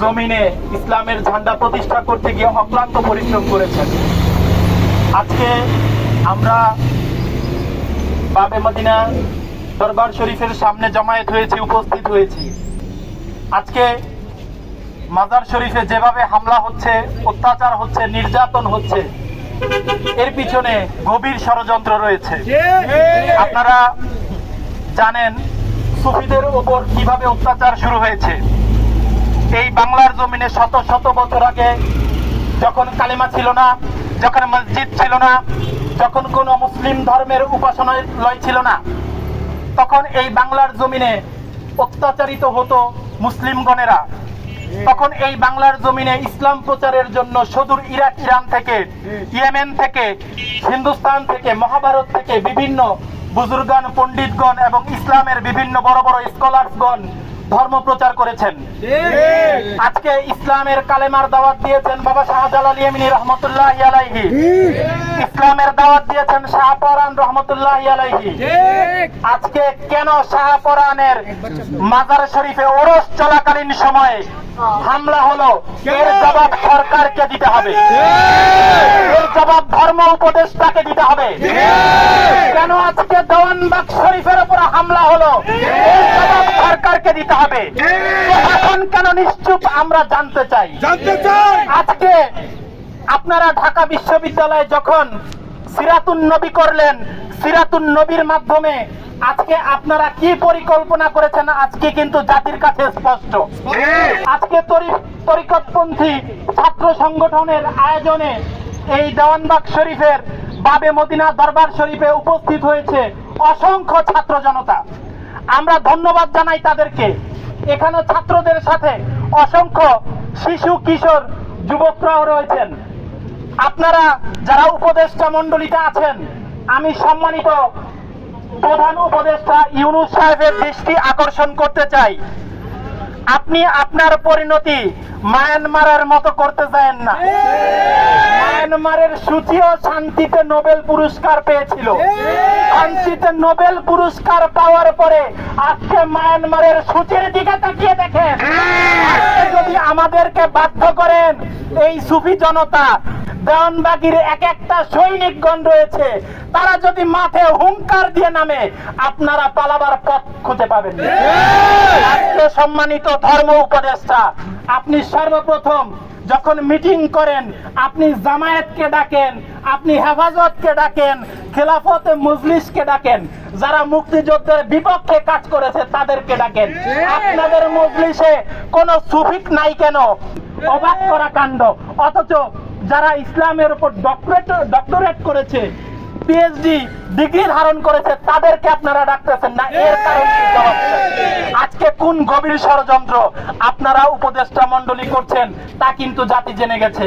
জমিনে ইসলামের ঝান্ডা প্রতিষ্ঠা করতে গিয়ে অক্লান্ত পরিশ্রম করেছেন। আজকে আমরা বাবে মদিনা দরবার শরীফের সামনে জমায়েত হয়েছি, উপস্থিত হয়েছি। আজকে মাজার শরীফে যেভাবে হামলা হচ্ছে, অত্যাচার হচ্ছে, নির্যাতন হচ্ছে, এর পিছনে গভীর ষড়যন্ত্র রয়েছে। আপনারা জানেন, সুফিদের উপর কীভাবে অত্যাচার শুরু হয়েছে। এই বাংলার জমিনে শত শত বছর আগে যখন কালিমা ছিল না, যখন মসজিদ ছিল না, যখন কোনো মুসলিম ধর্মের উপাসনালয় ছিল না, তখন এই বাংলার জমিনে অত্যাচারিত হতো মুসলিমগণেরা। তখন এই বাংলার জমিনে ইসলাম প্রচারের জন্য সুদূর ইরাক, ইরান থেকে, ইয়েমেন থেকে, হিন্দুস্তান থেকে, মহাভারত থেকে বিভিন্ন বুজুর্গান, পণ্ডিতগণ এবং ইসলামের বিভিন্ন বড় বড় স্কলার্সগণ ধর্ম প্রচার করেছেন। আজকে ইসলামের কালেমার দাওয়াত দিয়েছেন বাবা শাহজালাল ইয়ামিনী রহমতুল্লাহ আলাইহি। ইসলামের দাওয়াত দিয়েছেন শাহপরান রহমতুল্লাহ আলাইহি। আজকে কেন শাহপরানের মাজার শরীফে ওরস চলাকালীন সময়ে হামলা হলো? এর জবাব সরকারকে দিতে হবে। এর জবাব ধর্ম উপদেষ্টাকে দিতে হবে। কেন আজকে দেওয়ানবাগ শরীফের উপর হামলা হলো? এর জবাব সরকারকে দিতে হবে। এখন কেন নিশ্চুপ আমরা জানতে চাই? জানতে চাই! আজকে আপনারা ঢাকা বিশ্ববিদ্যালয়ে যখন সিরাতুন নবী করলেন সিরাতুন নবীর মাধ্যমে আজকে আপনারা কি পরিকল্পনা করেছেন আজকে কিন্তু জাতির কাছে স্পষ্ট। আজকে তরি- তরিকতপন্থী ছাত্র সংগঠনের আয়োজনে এই দেওয়ানবাগ শরীফের বাবে মদিনা দরবার শরীফে উপস্থিত হয়েছে অসংখ্য ছাত্র জনতা। আমরা ধন্যবাদ জানাই তাদেরকে। এখানে ছাত্রদের সাথে অসংখ্য শিশু কিশোর যুবকরাও রয়েছেন। আপনারা যারা উপদেষ্টা মন্ডলীতে আছেন আমি সম্মানিত প্রধান উপদেষ্টা ইউনুস সাহেবের দৃষ্টি আকর্ষণ করতে চাই। আপনি আপনার পরিণতি মায়ানমারের মতো করতে চান না। মায়ানমারের সূচিও শান্তিতে নোবেল পুরস্কার পেয়েছিল। শান্তিতে নোবেল পুরস্কার পাওয়ার পরে আজকে মায়ানমারের সূচির দিকে তাকিয়ে দেখেন। যদি আমাদেরকে বাধ্য করেন, এই সুফি জনতা, দেওয়ানবাগির এক একটা সৈনিকগণ রয়েছে, তারা যদি মাঠে হুঙ্কার দিয়ে নামে, আপনারা পালাবার পথ খুঁজে পাবেন আজকে সম্মানিত ধর্ম উপদেষ্টা, আপনি সর্বপ্রথম যখন মিটিং করেন, আপনি জামায়াতকে ডাকেন, আপনি হেফাজতকে ডাকেন খেলাফতে মজলিসকে ডাকেন। যারা মুক্তিযুদ্ধের বিপক্ষে কাজ করেছে তাদেরকে ডাকেন। আপনাদের মজলিসে কোনো সুফিক নাই কেন? অবাক করা কাণ্ড। অথচ যারা ইসলামের উপর ডক্টরেট ডক্টরেট করেছে পিএইচডি ডিগ্রি ধারণ করেছে তাদেরকে আপনারা ডাকতেছেন না। এর কারণ কি আজকে কোন গভীর ষড়যন্ত্র আপনারা উপদেষ্টা মন্ডলী করছেন তা কিন্তু জাতি জেনে গেছে।